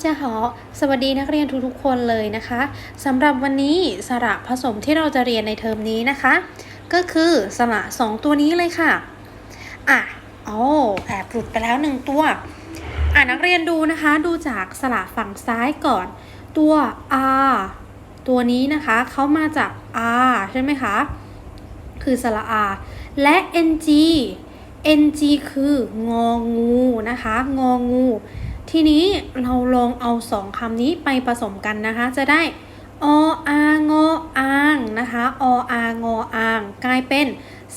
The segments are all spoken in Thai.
เจ้าหอสวัสดีนักเรียนทุกๆคนเลยนะคะสำหรับวันนี้สระผสมที่เราจะเรียนในเทอมนี้นะคะ ก็คือสระสองตัวนี้เลยค่ะอะโอ๋อแอบหลุดไปแล้วหนึ่งตัวอะนักเรียนดูนะคะดูจากสระฝั่งซ้ายก่อน ตัว r ตัวนี้นะคะเขามาจาก r ใช่ไหมคะ คือสระ r และ ng ng คืององูนะคะ งองู ทีนี้เราลองเอาสองคำนี้ไปผสมกันนะคะ จะได้ออางออางนะคะออางออาง กลายเป็น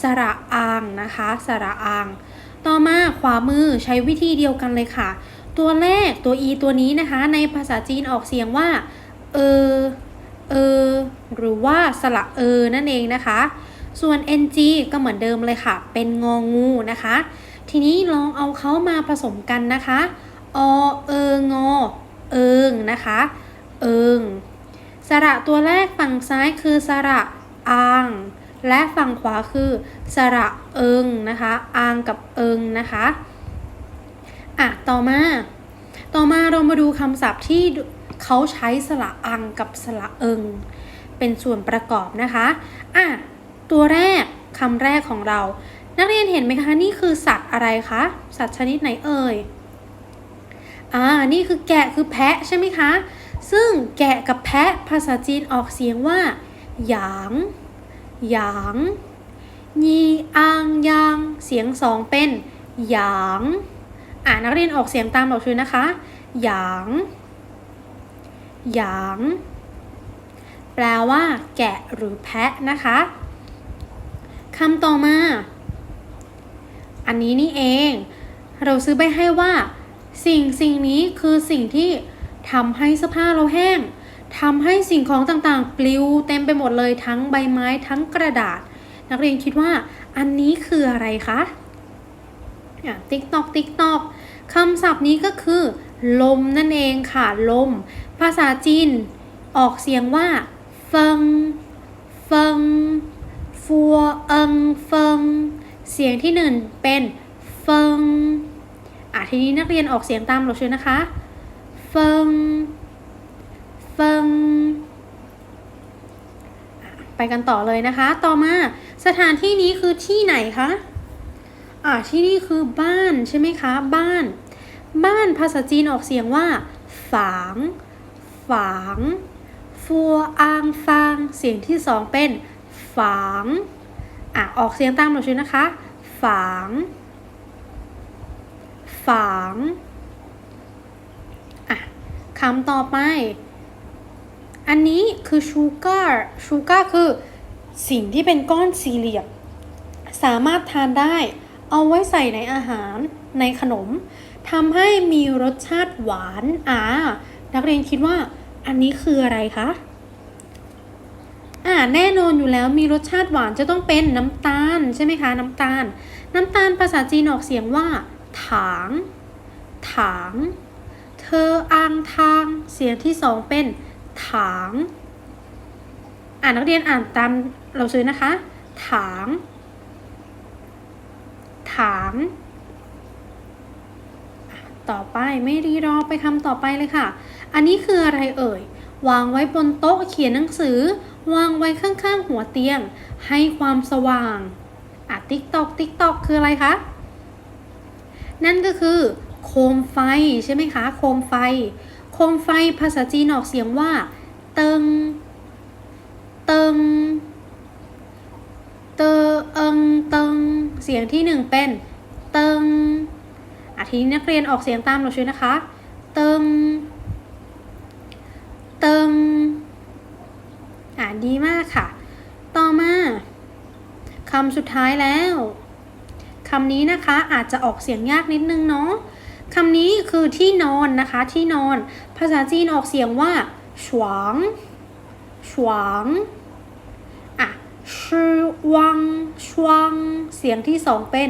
สระอางนะคะสระอาง ต่อมาขวามือใช้วิธีเดียวกันเลยค่ะ ตัวแรกตัว e ตัวนี้นะคะ ในภาษาจีนออกเสียงว่า เออ เออ หรือว่าสระเออ นั่นเองนะคะ ส่วน ng ก็เหมือนเดิมเลยค่ะ เป็นงองูนะคะ ทีนี้ลองเอาเขามาผสมกันนะคะ อเองอเอิงนะคะ เอิง สระตัวแรกฝั่งซ้ายคือสระอาง และฝั่งขวาคือสระเอิงนะคะ อางกับเอิงนะคะ อะ ต่อมา ต่อมาเรามาดูคำศัพท์ที่เขาใช้สระอังกับสระเอิง เป็นส่วนประกอบนะคะ อะ ตัวแรกคำแรกของเรา นักเรียนเห็นไหมคะ นี่คือสัตว์อะไรคะ สัตว์ชนิดไหนเอ่ย อ่า นี่คือแกะคือแพะใช่ไหมคะ ซึ่งแกะกับแพะภาษาจีนออกเสียงว่าหยางหยางยีอางยางเสียงสองเป็นหยางอ่านักเรียนออกเสียงตามเราชื่อนะคะหยางหยางแปลว่า แกะหรือแพะนะคะคำต่อมา อันนี้นี่เอง เราซื้อไปให้ว่า สิ่งสิ่งนี้คือสิ่งที่ทำให้เสื้อผ้าเราแห้งทำให้สิ่งของต่างๆ ปลิวเต็มไปหมดเลยทั้งใบไม้ทั้งกระดาษ นักเรียนคิดว่าอันนี้คืออะไรคะติ๊กตอกติ๊กตอกคำศัพท์นี้ก็คือ ลมนั่นเองค่ะ ลม ภาษาจีน ออกเสียงว่าเฟิงเฟิงฟัวเอิงเฟิงเสียงที่หนึ่งเป็นเฟิง ทีนี้นักเรียนออกเสียงตามเราเชิญนะคะ เฟิง เฟิง ไปกันต่อเลยนะคะ ต่อมาสถานที่นี้คือที่ไหนคะ อ่า ที่นี่คือบ้านใช่ไหมคะ บ้าน บ้านภาษาจีนออกเสียงว่า ฝาง ฝางฟัวอางฟาง เสียงที่สองเป็น ฝาง อะ ออกเสียงตามเราชื่อนะคะ ฝาง ฝางอะคำต่อไป อันนี้คือชูการ์ชูการ์คือสิ่งที่เป็นก้อนสี่เหลี่ยมสามารถทานได้ เอาไว้ใส่ในอาหารในขนมทำให้มีรสชาติหวานอ่านักเรียนคิดว่าอันนี้คืออะไรคะอ่าแน่นอนอยู่แล้วมีรสชาติหวานจะต้องเป็นน้ำตาลใช่ไหมคะ น้ำตาล น้ำตาลภาษาจีนออกเสียงว่า ถาง ถาง เธออ่างทาง เสียงที่สองเป็นถาง อ่านนักเรียนอ่านตามเราซื้อนะคะ ถาง ถางต่อไปไม่รีรอไปคำต่อไปเลยค่ะ อันนี้คืออะไรเอ่ย วางไว้บนโต๊ะเขียนหนังสือ วางไว้ข้างๆหัวเตียง ให้ความสว่างอะติ๊กตอกติ๊กตอกคืออะไรคะ นั่นก็คือ โคมไฟใช่ไหมคะ โคมไฟ โคมไฟภาษาจีนออกเสียงว่า เติง เติง เตอเอิงเติง เสียงที่หนึ่งเป็น เติงอาทีนี้นักเรียนออกเสียงตามเราช่วยนะคะ เติง เติง อ่าดีมากค่ะ ต่อมาคำสุดท้ายแล้ว คำนี้นะคะอาจจะออกเสียงยากนิดนึงเนาะคำนี้คือที่นอนนะคะที่นอน ภาษาจีนออกเสียงว่าฉวางฉวางอะชื่อวังชวงเสียงที่สองเป็น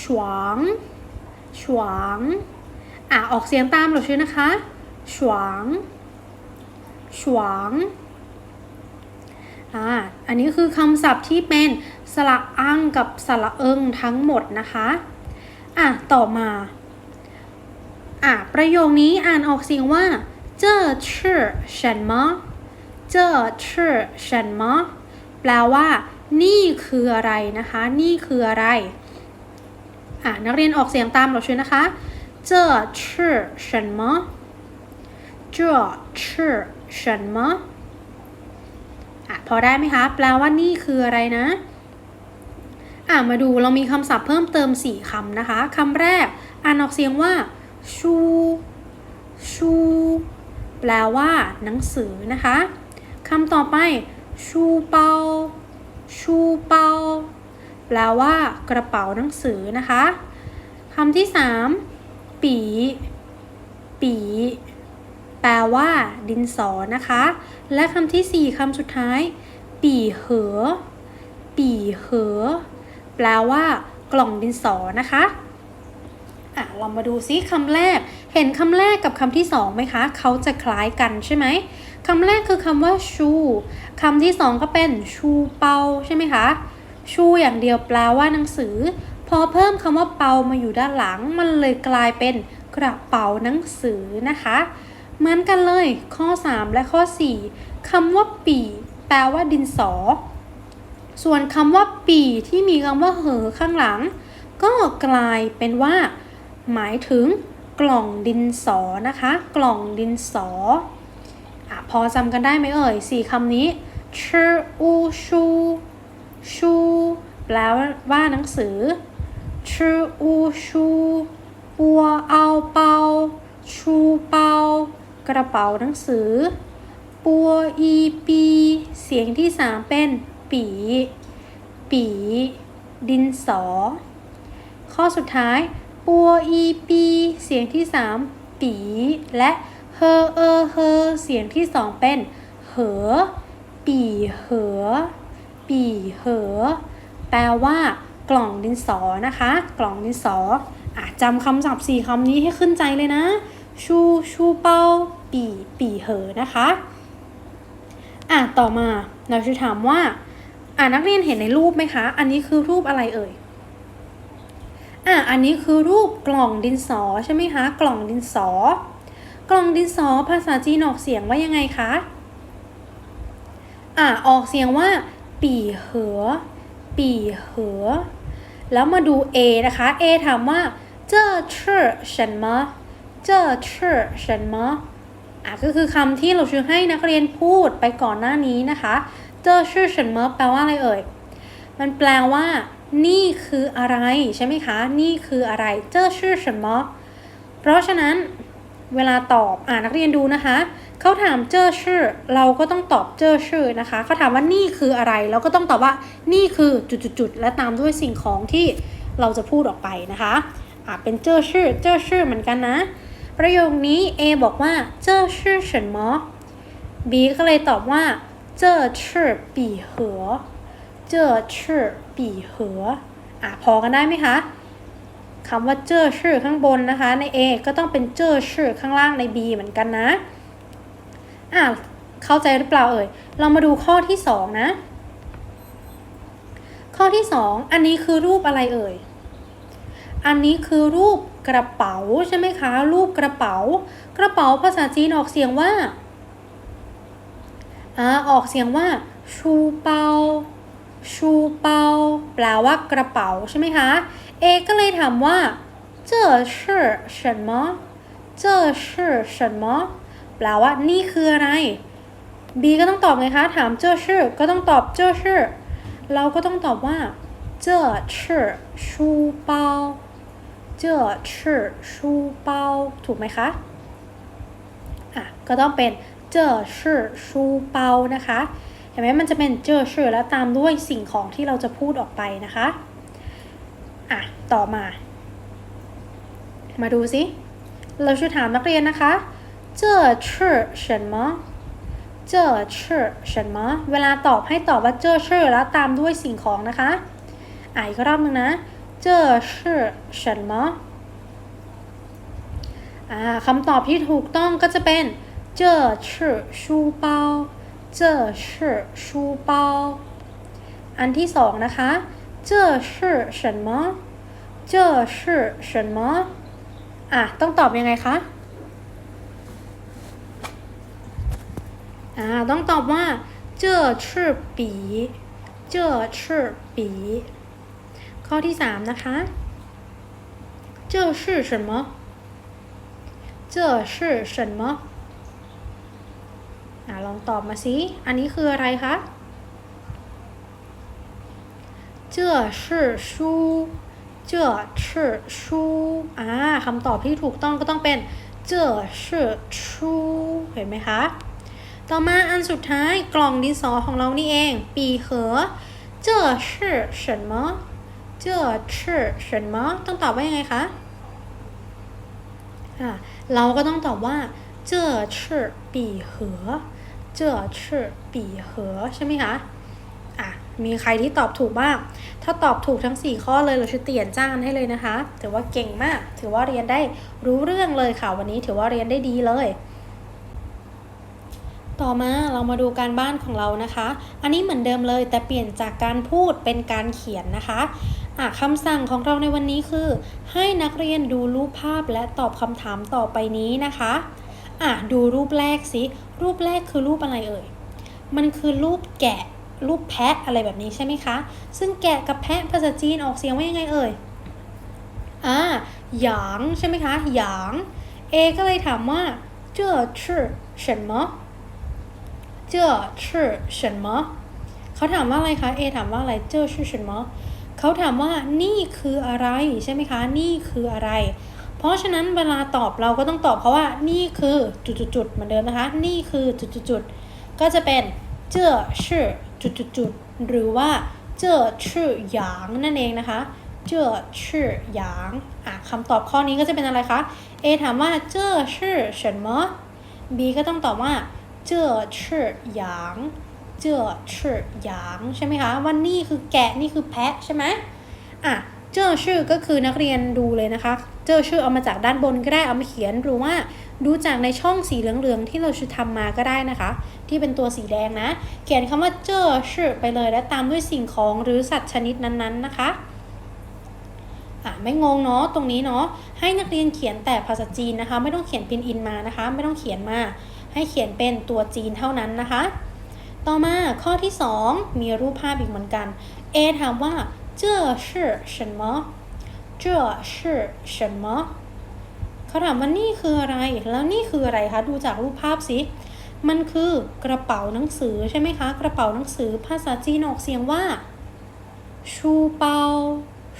ฉวางฉวางอะออกเสียงตามเราชื่อนะคะฉวางฉวางอ่าอันนี้คือคำศัพท์ที่เป็น สระอ้างกับสระเอิงทั้งหมดนะคะอะต่อมาอะประโยคนี้อ่านออกเสียงว่าเจอชื่อฉันมะเจอชื่อฉันมะแปลว่า นี่คืออะไรนะคะ นี่คืออะไรอะนักเรียนออกเสียงตามเราช่วยนะคะเจอชื่อฉันมะเจอชื่อฉันมะอะพอได้ไหมคะ แปลว่านี่คืออะไรนะ อะมาดูเรามีคำศัพท์เพิ่มเติม 4คำนะคะคำแรกอ่านออกเสียงว่าชูชูแปลว่าหนังสือนะคะคำต่อไปชูเปาชูเปาแปลว่ากระเป๋าหนังสือนะคะคำที่สามปีปีแปลว่าดินสอนะคะ และคำที่สี่คำสุดท้าย ปีเหอ ปีเหอ แปลว่ากล่องดินสอนะคะอะเรามาดูซิคำแรก เห็นคำแรกกับคำที่สองไหมคะ เขาจะคล้ายกันใช่ไหมคำแรกคือคำว่าชูคำที่สองก็เป็นชูเปาใช่ไหมคะ ชูอย่างเดียวแปลว่าหนังสือ พอเพิ่มคำว่าเปามาอยู่ด้านหลัง มันเลยกลายเป็นกระเป๋าหนังสือนะคะ เหมือนกันเลยข้อ 3 และข้อ 4คำว่าปี แปลว่าดินสอ ส่วนคำว่าปีที่มีคำว่าเหอข้างหลัง ก็กลายเป็นว่า หมายถึงกล่องดินสอนะคะ กล่องดินสออพอจำกันได้ไหมเอ่ยสี่คำนี้ชื่ออูชูชูแปลว่าหนังสือชื่ออูชูปัวเอาเปาชูเปากระเป๋าหนังสือปัวอีปี เสียงที่สามเป็น ปี ปี ดินสอ ข้อสุดท้าย ปัวอีปี เสียงที่สามปี และเฮอเออเฮอเสียงที่สองเป็น เหอ ปีเหอ ปีเหอ แปลว่ากล่องดินสอนะคะ กล่องดินสออะจำคำศัพท์สี่คำนี้ให้ขึ้นใจเลยนะ ชูชูเป้า ปี ปีเหอนะคะ อะต่อมาเราจะถามว่า่านักเรียนเห็นในรูปไหมคะ อันนี้คือรูปอะไรเอ่ยอ่าอันนี้คือรูปกล่องดินสอใช่ไหมคะ กล่องดินสอ กล่องดินสอภาษาจีนออกเสียงว่ายังไงคะอ่าออกเสียงว่า ปี่เหอ ปี่เหอ แล้วมาดู A นะคะ A ถามว่าเจ้อชื่อมะเจ้อชื่อฉันมะอะก็คือคำที่เราชวนให้นักเรียนพูดไปก่อนหน้านี้นะคะ 这是什么แปลว่าอะไรเอ่ย มันแปลว่า นี่คืออะไรใช่ไหมคะ นี่คืออะไร这是什么เพราะฉะนั้น เวลาตอบ อ่านักเรียนดูนะคะ เขาถามเจอชื่อ เราก็ต้องตอบเจอชื่อนะคะ เขาถามว่านี่คืออะไร เราก็ต้องตอบว่า นี่คือจุดๆๆ และตามด้วยสิ่งของที่เราจะพูดออกไปนะคะ อ่าเป็นเจอชื่อ เจอชื่อเหมือนกันนะ ประโยคนี้ A บอกว่าเจอชื่อ什么 B ก็เลยตอบว่า เจอชื่อปีเหอเจอชื่อปีเหออะพอกันได้ไหมคะคำว่าเจอชื่อข้างบนนะคะ ใน A ก็ต้องเป็นเจอชื่อข้างล่างใน B เหมือนกันนะอะเข้าใจหรือเปล่าเอ่ย เรามาดูข้อที่สองนะ ข้อที่สองอันนี้คือรูปอะไรเอ่ย อันนี้คือรูปกระเป๋าใช่ไหมคะ รูปกระเป๋า กระเป๋าภาษาจีนออกเสียงว่า อ่าออกเสียงว่า ชูเปา ชูเปา แปลว่ากระเป๋าใช่ไหมคะ เอก็เลยถามว่า这是什么这是什么แปลว่านี่คืออะไร B ก็ต้องตอบไงคะ ถามเจ้าชื่อ ก็ต้องตอบเจ้าชื่อ เราก็ต้องตอบว่า这是书包这是书包ถูกไหมคะ อ่ะ ก็ต้องเป็น เจอชื่อชูเปานะคะ เห็นไหมมันจะเป็นเจอชื่อแล้วตามด้วยสิ่งของที่เราจะพูดออกไปนะคะ อ่ะ ต่อมา มาดูสิ เราจะถามนักเรียนนะคะ这是什么这是什么เวลาตอบให้ตอบว่าเจอชื่อแล้วตามด้วยสิ่งของนะคะ อ่ะอีกรอบนึงนะ这是什么อ่าคำตอบที่ถูกต้องก็จะเป็น 这是书包这是书包อันที่สองนะคะ这是什么这是什么 อ่ะ ต้องตอบยังไงคะ อ่า ต้องตอบว่า这是笔这是笔ข้อที่สามนะคะ这是什么这是什么 อ่าลองตอบมาสิ อันนี้คืออะไรคะ这是书这是书อ่าคำตอบที่ถูกต้องก็ต้องเป็น这是书เห็นไหมคะ ต่อมาอันสุดท้ายกล่องดินสอของเรานี่เอง ปีเหอ这是什么这是什么ต้องตอบว่ายังไงคะอ่าเราก็ต้องตอบว่า这是ปีเหอ 这是ปีเหอใช่ไหมคะอะมีใครที่ตอบถูกบ้าง ถ้าตอบถูกทั้ง 4 ข้อเลยเราจะเตียนจ้านให้เลยนะคะ ถือว่าเก่งมาก ถือว่าเรียนได้รู้เรื่องเลยค่ะ วันนี้ถือว่าเรียนได้ดีเลย ต่อมาเรามาดูการบ้านของเรานะคะ อันนี้เหมือนเดิมเลยแต่เปลี่ยนจากการพูดเป็นการเขียนนะคะอะคำสั่งของเราในวันนี้คือ ให้นักเรียนดูรูปภาพและตอบคำถามต่อไปนี้นะคะ อ่ะดูรูปแรกสิ รูปแรกคือรูปอะไรเอ่ย มันคือรูปแกะ รูปแพะอะไรแบบนี้ใช่ไหมคะ ซึ่งแกะกับแพะภาษาจีนออกเสียงว่ายังไงเอ่ย อ่า หยาง ใช่ไหมคะ หยาง เอก็เลยถามว่า这是什么这是什么เขาถามว่าอะไรคะ เอถามว่าอะไร这是什么เขาถามว่านี่คืออะไรใช่ไหมคะ นี่คืออะไร เพราะฉะนั้นเวลาตอบเราก็ต้องตอบเขาว่านี่คือจุดๆเหมือนเดิมนะคะ นี่คือจุดๆก็จะเป็นเจ้อชื่อจุดๆหรือว่าเจ้อชื่อหยางนั่นเองนะคะเจ้อชื่อหยางอะคำตอบข้อนี้ก็จะเป็นอะไรคะ A ถามว่าเจ้อชื่อ什么 B ก็ต้องตอบว่าเจ้อชื่อหยางเจ้อชื่อหยางใช่ไหมคะว่านี่คือแกะนี่คือแพะใช่ไหมอะ เจอชื่อก็คือนักเรียนดูเลยนะคะ เจอชื่อเอามาจากด้านบนก็ได้เอามาเขียนหรือว่าดูจากในช่องสีเหลืองๆที่เราจะทำมาก็ได้นะคะ ที่เป็นตัวสีแดงนะ เขียนคำว่าเจอชื่อไปเลยและตามด้วยสิ่งของหรือสัตว์ชนิดนั้นๆนะคะ่ะไม่งงเนาะตรงนี้เนาะให้นักเรียนเขียนแต่ภาษาจีนนะคะ ไม่ต้องเขียนพินอินมานะคะ ไม่ต้องเขียนมาให้เขียนเป็นตัวจีนเท่านั้นนะคะ ต่อมาข้อที่ 2 มีรูปภาพอีกเหมือนกัน A ถามว่า 这是什么这是什么เขาถามว่านี่คืออะไร แล้วนี่คืออะไรคะ ดูจากรูปภาพสิ มันคือกระเป๋าหนังสือใช่ไหมคะ กระเป๋าหนังสือภาษาจีนออกเสียงว่า ชูเปา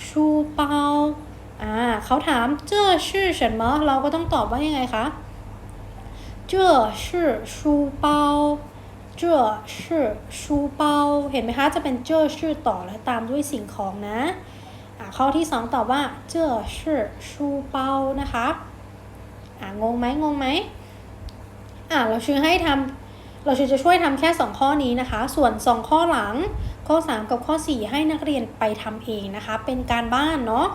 ชูเปา อ่า เขาถามเจ้อชื่อฉันมะเราก็ต้องตอบว่ายังไงคะเจ้อชื่อชูเปา เจ้อชื่อชูเปาเห็นไหมคะ จะเป็นเจ้อชื่อต่อและตามด้วยสิ่งของนะอ่าข้อที่สองตอบว่า เจ้อชื่อชูเปานะคะอ่างงไหมงงไหมอ่าเราชื่อให้ทำเราจะช่วยทำแค่ 2 ข้อนี้นะคะ ส่วน 2 ข้อหลัง ข้อ 3 กับข้อ 4 ให้นักเรียนไปทำเองนะคะ เป็นการบ้านเนาะ